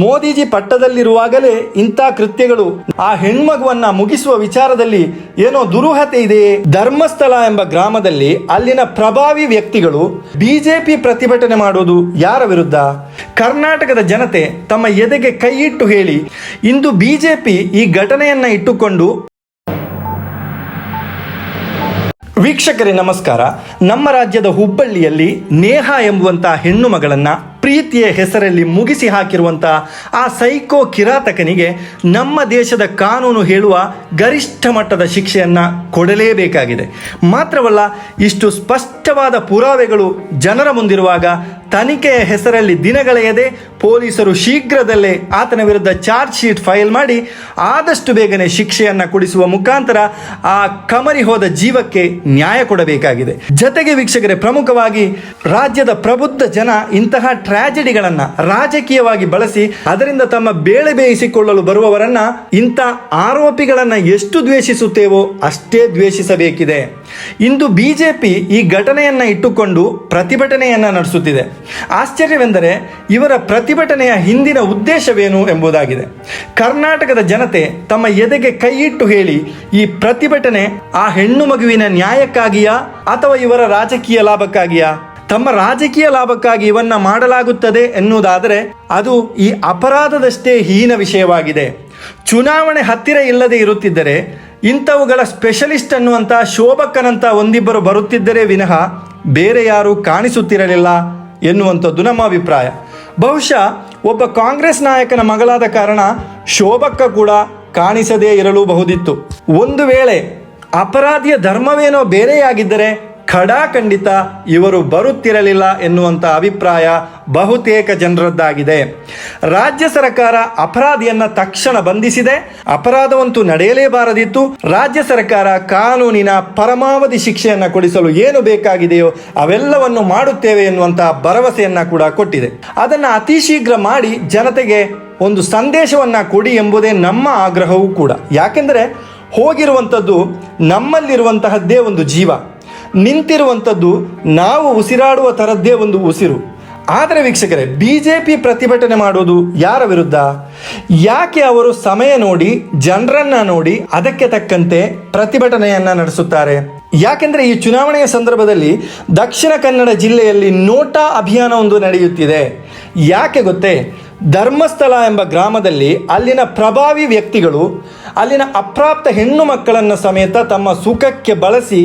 ಮೋದಿಜಿ ಪಟ್ಟದಲ್ಲಿರುವಾಗಲೇ ಇಂಥ ಕೃತ್ಯಗಳು, ಆ ಹೆಣ್ಮಗುವನ್ನ ಮುಗಿಸುವ ವಿಚಾರದಲ್ಲಿ ಏನೋ ದುರೂಹತೆ ಇದೆಯೇ? ಧರ್ಮಸ್ಥಳ ಎಂಬ ಗ್ರಾಮದಲ್ಲಿ ಅಲ್ಲಿನ ಪ್ರಭಾವಿ ವ್ಯಕ್ತಿಗಳು ಬಿಜೆಪಿ ಪ್ರತಿಭಟನೆ ಮಾಡುವುದು ಯಾರ ವಿರುದ್ಧ? ಕರ್ನಾಟಕದ ಜನತೆ ತಮ್ಮ ಎದೆಗೆ ಕೈಯಿಟ್ಟು ಹೇಳಿ, ಇಂದು ಬಿಜೆಪಿ ಈ ಘಟನೆಯನ್ನ ಇಟ್ಟುಕೊಂಡು ವೀಕ್ಷಕರೇ, ನಮಸ್ಕಾರ. ನಮ್ಮ ರಾಜ್ಯದ ಹುಬ್ಬಳ್ಳಿಯಲ್ಲಿ ನೇಹ ಎಂಬುವಂತಹ ಹೆಣ್ಣು ಮಗಳನ್ನ ಪ್ರೀತಿಯ ಹೆಸರಲ್ಲಿ ಮುಗಿಸಿ ಹಾಕಿರುವಂತಹ ಆ ಸೈಕೋ ಕಿರಾತಕನಿಗೆ ನಮ್ಮ ದೇಶದ ಕಾನೂನು ಹೇಳುವ ಗರಿಷ್ಠ ಮಟ್ಟದ ಶಿಕ್ಷೆಯನ್ನ ಕೊಡಲೇಬೇಕಾಗಿದೆ. ಮಾತ್ರವಲ್ಲ, ಇಷ್ಟು ಸ್ಪಷ್ಟವಾದ ಪುರಾವೆಗಳು ಜನರ ಮುಂದಿರುವಾಗ ತನಿಖೆಯ ಹೆಸರಲ್ಲಿ ದಿನಗಳೆಯದೆ ಪೊಲೀಸರು ಶೀಘ್ರದಲ್ಲೇ ಆತನ ವಿರುದ್ಧ ಚಾರ್ಜ್ ಶೀಟ್ ಫೈಲ್ ಮಾಡಿ ಆದಷ್ಟು ಬೇಗನೆ ಶಿಕ್ಷೆಯನ್ನ ಕೊಡಿಸುವ ಮುಖಾಂತರ ಆ ಕಮರಿ ಹೋದ ಜೀವಕ್ಕೆ ನ್ಯಾಯ ಕೊಡಬೇಕಾಗಿದೆ. ಜತೆಗೆ ವೀಕ್ಷಕರೇ, ಪ್ರಮುಖವಾಗಿ ರಾಜ್ಯದ ಪ್ರಬುದ್ಧ ಜನ ಇಂತಹ ಟ್ರಾಜೆಡಿಗಳನ್ನ ರಾಜಕೀಯವಾಗಿ ಬಳಸಿ ಅದರಿಂದ ತಮ್ಮ ಬೇಳೆ ಬೇಯಿಸಿಕೊಳ್ಳಲು ಬರುವವರನ್ನ ಇಂಥ ಆರೋಪಿಗಳನ್ನ ಎಷ್ಟು ದ್ವೇಷಿಸುತ್ತೇವೋ ಅಷ್ಟೇ ದ್ವೇಷಿಸಬೇಕಿದೆ. ಇಂದು ಬಿಜೆಪಿ ಈ ಘಟನೆಯನ್ನ ಇಟ್ಟುಕೊಂಡು ಪ್ರತಿಭಟನೆಯನ್ನ ನಡೆಸುತ್ತಿದೆ. ಆಶ್ಚರ್ಯವೆಂದರೆ ಇವರ ಪ್ರತಿಭಟನೆಯ ಹಿಂದಿನ ಉದ್ದೇಶವೇನು ಎಂಬುದಾಗಿದೆ. ಕರ್ನಾಟಕದ ಜನತೆ ತಮ್ಮ ಎದೆಗೆ ಕೈಯಿಟ್ಟು ಹೇಳಿ, ಈ ಪ್ರತಿಭಟನೆ ಆ ಹೆಣ್ಣು ಮಗುವಿನ ನ್ಯಾಯಕ್ಕಾಗಿಯಾ ಅಥವಾ ಇವರ ರಾಜಕೀಯ ಲಾಭಕ್ಕಾಗಿಯಾ? ತಮ್ಮ ರಾಜಕೀಯ ಲಾಭಕ್ಕಾಗಿ ಇವನ್ನ ಮಾಡಲಾಗುತ್ತದೆ ಎನ್ನುವುದಾದರೆ ಅದು ಈ ಅಪರಾಧದಷ್ಟೇ ಹೀನ ವಿಷಯವಾಗಿದೆ. ಚುನಾವಣೆ ಹತ್ತಿರ ಇಲ್ಲದೆ ಇರುತ್ತಿದ್ದರೆ, ಇಂಥವುಗಳ ಸ್ಪೆಷಲಿಸ್ಟ್ ಅನ್ನುವಂಥ ಶೋಭಕ್ಕನಂತ ಒಂದಿಬ್ಬರು ಬರುತ್ತಿದ್ದರೆ ವಿನಃ ಬೇರೆ ಯಾರೂ ಕಾಣಿಸುತ್ತಿರಲಿಲ್ಲ ಎನ್ನುವಂಥದ್ದು ನಮ್ಮ ಅಭಿಪ್ರಾಯ. ಬಹುಶಃ ಒಬ್ಬ ಕಾಂಗ್ರೆಸ್ ನಾಯಕನ ಮಗಳಾದ ಕಾರಣ ಶೋಭಕ್ಕ ಕೂಡ ಕಾಣಿಸದೇ ಇರಲೂಬಹುದಿತ್ತು. ಒಂದು ವೇಳೆ ಅಪರಾಧಿಯ ಧರ್ಮವೇನೋ ಬೇರೆಯಾಗಿದ್ದರೆ ಖಡಾಖಂಡಿತ ಇವರು ಬರುತ್ತಿರಲಿಲ್ಲ ಎನ್ನುವಂಥ ಅಭಿಪ್ರಾಯ ಬಹುತೇಕ ಜನರದ್ದಾಗಿದೆ. ರಾಜ್ಯ ಸರ್ಕಾರ ಅಪರಾಧಿಯನ್ನ ತಕ್ಷಣ ಬಂಧಿಸಿದೆ. ಅಪರಾಧವಂತೂ ನಡೆಯಲೇಬಾರದಿತ್ತು. ರಾಜ್ಯ ಸರ್ಕಾರ ಕಾನೂನಿನ ಪರಮಾವಧಿ ಶಿಕ್ಷೆಯನ್ನು ಕೊಡಿಸಲು ಏನು ಬೇಕಾಗಿದೆಯೋ ಅವೆಲ್ಲವನ್ನು ಮಾಡುತ್ತೇವೆ ಎನ್ನುವಂತಹ ಭರವಸೆಯನ್ನ ಕೂಡ ಕೊಟ್ಟಿದೆ. ಅದನ್ನು ಅತಿ ಶೀಘ್ರ ಮಾಡಿ ಜನತೆಗೆ ಒಂದು ಸಂದೇಶವನ್ನ ಕೊಡಿ ಎಂಬುದೇ ನಮ್ಮ ಆಗ್ರಹವೂ ಕೂಡ. ಯಾಕೆಂದರೆ ಹೋಗಿರುವಂಥದ್ದು ನಮ್ಮಲ್ಲಿರುವಂತಹದ್ದೇ ಒಂದು ಜೀವ. ನಿಂತಿರುವಂಥದ್ದು ನಾವು ಉಸಿರಾಡುವ ಥರದ್ದೇ ಒಂದು ಉಸಿರು. ಆದರೆ ವೀಕ್ಷಕರೇ ಬಿ ಜೆ ಪಿ ಪ್ರತಿಭಟನೆ ಮಾಡೋದು ಯಾರ ವಿರುದ್ಧ? ಯಾಕೆ ಅವರು ಸಮಯ ನೋಡಿ, ಜನರನ್ನ ನೋಡಿ ಅದಕ್ಕೆ ತಕ್ಕಂತೆ ಪ್ರತಿಭಟನೆಯನ್ನ ನಡೆಸುತ್ತಾರೆ? ಯಾಕೆಂದ್ರೆ ಈ ಚುನಾವಣೆಯ ಸಂದರ್ಭದಲ್ಲಿ ದಕ್ಷಿಣ ಕನ್ನಡ ಜಿಲ್ಲೆಯಲ್ಲಿ ನೋಟಾ ಅಭಿಯಾನ ಒಂದು ನಡೆಯುತ್ತಿದೆ. ಯಾಕೆ ಗೊತ್ತೇ? ಧರ್ಮಸ್ಥಳ ಎಂಬ ಗ್ರಾಮದಲ್ಲಿ ಅಲ್ಲಿನ ಪ್ರಭಾವಿ ವ್ಯಕ್ತಿಗಳು ಅಲ್ಲಿನ ಅಪ್ರಾಪ್ತ ಹೆಣ್ಣು ಮಕ್ಕಳನ್ನು ಸಮೇತ ತಮ್ಮ ಸುಖಕ್ಕೆ ಬಳಸಿ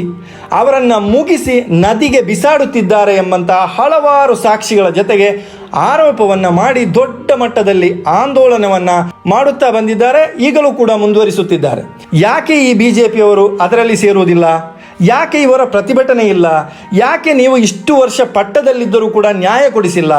ಅವರನ್ನು ಮುಗಿಸಿ ನದಿಗೆ ಬಿಸಾಡುತ್ತಿದ್ದಾರೆ ಎಂಬಂತಹ ಹಲವಾರು ಸಾಕ್ಷಿಗಳ ಜೊತೆಗೆ ಆರೋಪವನ್ನು ಮಾಡಿ ದೊಡ್ಡ ಮಟ್ಟದಲ್ಲಿ ಆಂದೋಲನವನ್ನ ಮಾಡುತ್ತಾ ಬಂದಿದ್ದಾರೆ, ಈಗಲೂ ಕೂಡ ಮುಂದುವರಿಸುತ್ತಿದ್ದಾರೆ. ಯಾಕೆ ಈ ಬಿಜೆಪಿಯವರು ಅದರಲ್ಲಿ ಸೇರುವುದಿಲ್ಲ? ಯಾಕೆ ಇವರ ಪ್ರತಿಭಟನೆ ಇಲ್ಲ? ಯಾಕೆ ನೀವು ಇಷ್ಟು ವರ್ಷ ಪಟ್ಟದಲ್ಲಿದ್ದರೂ ಕೂಡ ನ್ಯಾಯ ಕೊಡಿಸಿಲ್ಲ?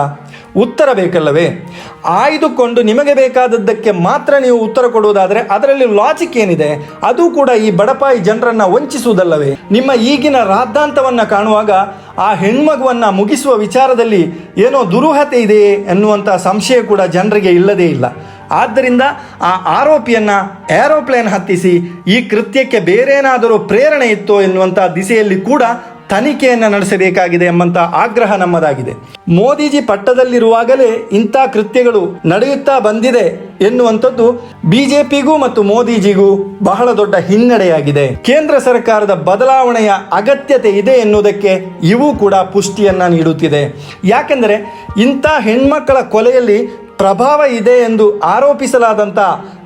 ಉತ್ತರ ಬೇಕಲ್ಲವೇ? ಆಯ್ದುಕೊಂಡು ನಿಮಗೆ ಬೇಕಾದದ್ದಕ್ಕೆ ಮಾತ್ರ ನೀವು ಉತ್ತರ ಕೊಡುವುದಾದರೆ ಅದರಲ್ಲಿ ಲಾಜಿಕ್ ಏನಿದೆ? ಅದು ಕೂಡ ಈ ಬಡಪಾಯಿ ಜನರನ್ನು ವಂಚಿಸುವುದಲ್ಲವೇ? ನಿಮ್ಮ ಈಗಿನ ರಾದ್ದಾಂತವನ್ನು ಕಾಣುವಾಗ ಆ ಹೆಣ್ಮಗುವನ್ನು ಮುಗಿಸುವ ವಿಚಾರದಲ್ಲಿ ಏನೋ ದುರೂಹತೆ ಇದೆಯೇ ಎನ್ನುವಂಥ ಸಂಶಯ ಕೂಡ ಜನರಿಗೆ ಇಲ್ಲದೇ ಇಲ್ಲ. ಆದ್ದರಿಂದ ಆ ಆರೋಪಿಯನ್ನು ಏರೋಪ್ಲೇನ್ ಹತ್ತಿಸಿ ಈ ಕೃತ್ಯಕ್ಕೆ ಬೇರೇನಾದರೂ ಪ್ರೇರಣೆ ಇತ್ತೋ ಎನ್ನುವಂಥ ದಿಸೆಯಲ್ಲಿ ಕೂಡ ತನಿಖೆಯನ್ನು ನಡೆಸಬೇಕಾಗಿದೆ ಎಂಬಂತ ಆಗ್ರಹ ನಮ್ಮದಾಗಿದೆ. ಮೋದಿಜಿ ಪಟ್ಟದಲ್ಲಿರುವಾಗಲೇ ಇಂಥ ಕೃತ್ಯಗಳು ನಡೆಯುತ್ತಾ ಬಂದಿದೆ ಎನ್ನುವಂಥದ್ದು ಬಿಜೆಪಿಗೂ ಮತ್ತು ಮೋದಿಜಿಗೂ ಬಹಳ ದೊಡ್ಡ ಹಿನ್ನಡೆಯಾಗಿದೆ. ಕೇಂದ್ರ ಸರ್ಕಾರದ ಬದಲಾವಣೆಯ ಅಗತ್ಯತೆ ಇದೆ ಎನ್ನುವುದಕ್ಕೆ ಇವು ಕೂಡ ಪುಷ್ಟಿಯನ್ನ ನೀಡುತ್ತಿದೆ. ಯಾಕೆಂದರೆ ಇಂಥ ಹೆಣ್ಮಕ್ಕಳ ಕೊಲೆಯಲ್ಲಿ ಪ್ರಭಾವ ಇದೆ ಎಂದು ಆರೋಪಿಸಲಾದಂಥ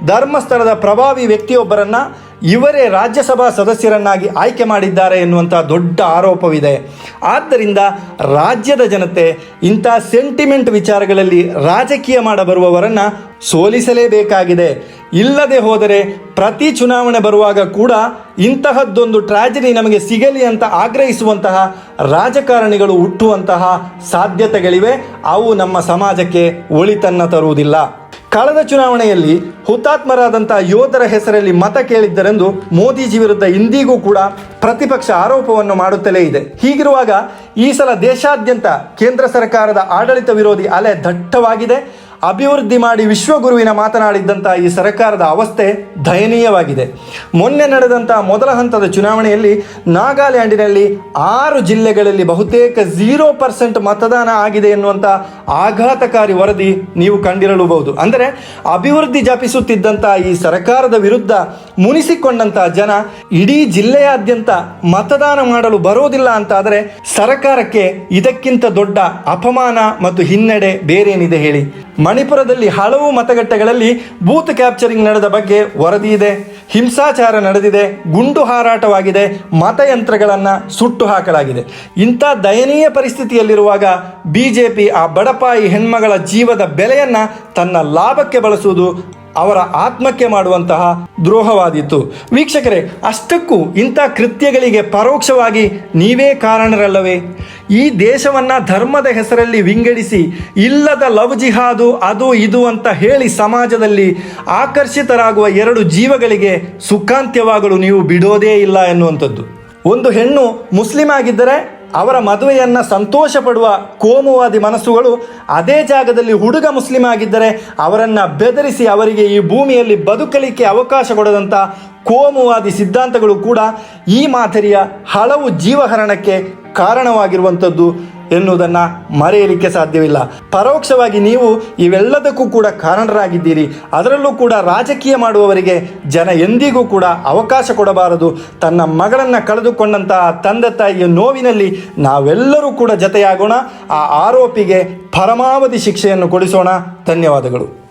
ಧರ್ಮಸ್ಥಳದ ಪ್ರಭಾವಿ ವ್ಯಕ್ತಿಯೊಬ್ಬರನ್ನ ಇವರೇ ರಾಜ್ಯಸಭಾ ಸದಸ್ಯರನ್ನಾಗಿ ಆಯ್ಕೆ ಮಾಡಿದ್ದಾರೆ ಎನ್ನುವಂಥ ದೊಡ್ಡ ಆರೋಪವಿದೆ. ಆದ್ದರಿಂದ ರಾಜ್ಯದ ಜನತೆ ಇಂಥ ಸೆಂಟಿಮೆಂಟ್ ವಿಚಾರಗಳಲ್ಲಿ ರಾಜಕೀಯ ಮಾಡಬರುವವರನ್ನು ಸೋಲಿಸಲೇಬೇಕಾಗಿದೆ. ಇಲ್ಲದೆ ಹೋದರೆ ಪ್ರತಿ ಚುನಾವಣೆ ಬರುವಾಗ ಕೂಡ ಇಂತಹದ್ದೊಂದು ಟ್ರಾಜಿಡಿ ನಮಗೆ ಸಿಗಲಿ ಅಂತ ಆಗ್ರಹಿಸುವಂತಹ ರಾಜಕಾರಣಿಗಳು ಹುಟ್ಟುವಂತಹ ಸಾಧ್ಯತೆಗಳಿವೆ. ಅವು ನಮ್ಮ ಸಮಾಜಕ್ಕೆ ಒಳಿತನ್ನ ತರುವುದಿಲ್ಲ. ಕಳೆದ ಚುನಾವಣೆಯಲ್ಲಿ ಹುತಾತ್ಮರಾದಂಥ ಯೋಧರ ಹೆಸರಲ್ಲಿ ಮತ ಕೇಳಿದ್ದರೆಂದು ಮೋದಿಜಿ ವಿರುದ್ಧ ಇಂದಿಗೂ ಕೂಡ ಪ್ರತಿಪಕ್ಷ ಆರೋಪವನ್ನು ಮಾಡುತ್ತಲೇ ಇದೆ. ಹೀಗಿರುವಾಗ ಈ ಸಲ ದೇಶಾದ್ಯಂತ ಕೇಂದ್ರ ಸರ್ಕಾರದ ಆಡಳಿತ ವಿರೋಧಿ ಅಲೆ ದಟ್ಟವಾಗಿದೆ. ಅಭಿವೃದ್ಧಿ ಮಾಡಿ ವಿಶ್ವಗುರುವಿನ ಮಾತನಾಡಿದ್ದಂಥ ಈ ಸರ್ಕಾರದ ಅವಸ್ಥೆ ದಯನೀಯವಾಗಿದೆ. ಮೊನ್ನೆ ನಡೆದಂಥ ಮೊದಲ ಹಂತದ ಚುನಾವಣೆಯಲ್ಲಿ ನಾಗಾಲ್ಯಾಂಡಿನಲ್ಲಿ ಆರು ಜಿಲ್ಲೆಗಳಲ್ಲಿ ಬಹುತೇಕ ಝೀರೋ ಪರ್ಸೆಂಟ್ ಮತದಾನ ಆಗಿದೆ ಎನ್ನುವಂಥ ಆಘಾತಕಾರಿ ವರದಿ ನೀವು ಕಂಡಿರಲೂಬಹುದು. ಅಂದರೆ ಅಭಿವೃದ್ಧಿ ಜಪಿಸುತ್ತಿದ್ದಂಥ ಈ ಸರ್ಕಾರದ ವಿರುದ್ಧ ಮುನಿಸಿಕೊಂಡಂಥ ಜನ ಇಡೀ ಜಿಲ್ಲೆಯಾದ್ಯಂತ ಮತದಾನ ಮಾಡಲು ಬರೋದಿಲ್ಲ ಅಂತಾದರೆ ಸರಕಾರಕ್ಕೆ ಇದಕ್ಕಿಂತ ದೊಡ್ಡ ಅಪಮಾನ ಮತ್ತು ಹಿನ್ನಡೆ ಬೇರೇನಿದೆ ಹೇಳಿ. ಮಣಿಪುರದಲ್ಲಿ ಹಲವು ಮತಗಟ್ಟೆಗಳಲ್ಲಿ ಬೂತ್ ಕ್ಯಾಪ್ಚರಿಂಗ್ ನಡೆದ ಬಗ್ಗೆ ವರದಿ ಇದೆ. ಹಿಂಸಾಚಾರ ನಡೆದಿದೆ. ಗುಂಡು ಹಾರಾಟವಾಗಿದೆ. ಮತಯಂತ್ರಗಳನ್ನು ಸುಟ್ಟು ಹಾಕಲಾಗಿದೆ. ಇಂಥ ದಯನೀಯ ಪರಿಸ್ಥಿತಿಯಲ್ಲಿರುವಾಗ ಬಿಜೆಪಿ ಆ ಬಡಪಾಯಿ ಹೆಣ್ಮಗಳ ಜೀವದ ಬೆಲೆಯನ್ನು ತನ್ನ ಲಾಭಕ್ಕೆ ಬಳಸುವುದು ಅವರ ಆತ್ಮಕ್ಕೆ ಮಾಡುವಂತಹ ದ್ರೋಹವಾದೀತು. ವೀಕ್ಷಕರೇ, ಅಷ್ಟಕ್ಕೂ ಇಂಥ ಕೃತ್ಯಗಳಿಗೆ ಪರೋಕ್ಷವಾಗಿ ನೀವೇ ಕಾರಣರಲ್ಲವೇ? ಈ ದೇಶವನ್ನು ಧರ್ಮದ ಹೆಸರಲ್ಲಿ ವಿಂಗಡಿಸಿ, ಇಲ್ಲದ ಲವ್ ಜಿಹಾದು, ಅದು ಇದು ಅಂತ ಹೇಳಿ ಸಮಾಜದಲ್ಲಿ ಆಕರ್ಷಿತರಾಗುವ ಎರಡು ಜೀವಗಳಿಗೆ ಸುಖಾಂತ್ಯವಾಗಲು ನೀವು ಬಿಡೋದೇ ಇಲ್ಲ ಎನ್ನುವಂಥದ್ದು. ಒಂದು ಹೆಣ್ಣು ಮುಸ್ಲಿಂ ಆಗಿದ್ದರೆ ಅವರ ಮದುವೆಯನ್ನು ಸಂತೋಷ ಪಡುವ ಕೋಮುವಾದಿ ಮನಸ್ಸುಗಳು ಅದೇ ಜಾಗದಲ್ಲಿ ಹುಡುಗ ಮುಸ್ಲಿಂ ಆಗಿದ್ದರೆ ಅವರನ್ನು ಬೆದರಿಸಿ ಅವರಿಗೆ ಈ ಭೂಮಿಯಲ್ಲಿ ಬದುಕಲಿಕ್ಕೆ ಅವಕಾಶ ಕೊಡದಂಥ ಕೋಮುವಾದಿ ಸಿದ್ಧಾಂತಗಳು ಕೂಡ ಈ ಮಾದರಿಯ ಹಲವು ಜೀವಹರಣಕ್ಕೆ ಕಾರಣವಾಗಿರುವಂಥದ್ದು. ಎನ್ನುವುದನ್ನು ಮರೆಯಲಿಕ್ಕೆ ಸಾಧ್ಯವಿಲ್ಲ. ಪರೋಕ್ಷವಾಗಿ ನೀವು ಇವೆಲ್ಲದಕ್ಕೂ ಕೂಡ ಕಾರಣರಾಗಿದ್ದೀರಿ. ಅದರಲ್ಲೂ ಕೂಡ ರಾಜಕೀಯ ಮಾಡುವವರಿಗೆ ಜನ ಎಂದಿಗೂ ಕೂಡ ಅವಕಾಶ ಕೊಡಬಾರದು. ತನ್ನ ಮಗಳನ್ನು ಕಳೆದುಕೊಂಡಂತಹ ತಂದೆ ತಾಯಿಯ ನೋವಿನಲ್ಲಿ ನಾವೆಲ್ಲರೂ ಕೂಡ ಜತೆಯಾಗೋಣ. ಆ ಆರೋಪಿಗೆ ಪರಮಾವಧಿ ಶಿಕ್ಷೆಯನ್ನು ಕೊಡಿಸೋಣ. ಧನ್ಯವಾದಗಳು.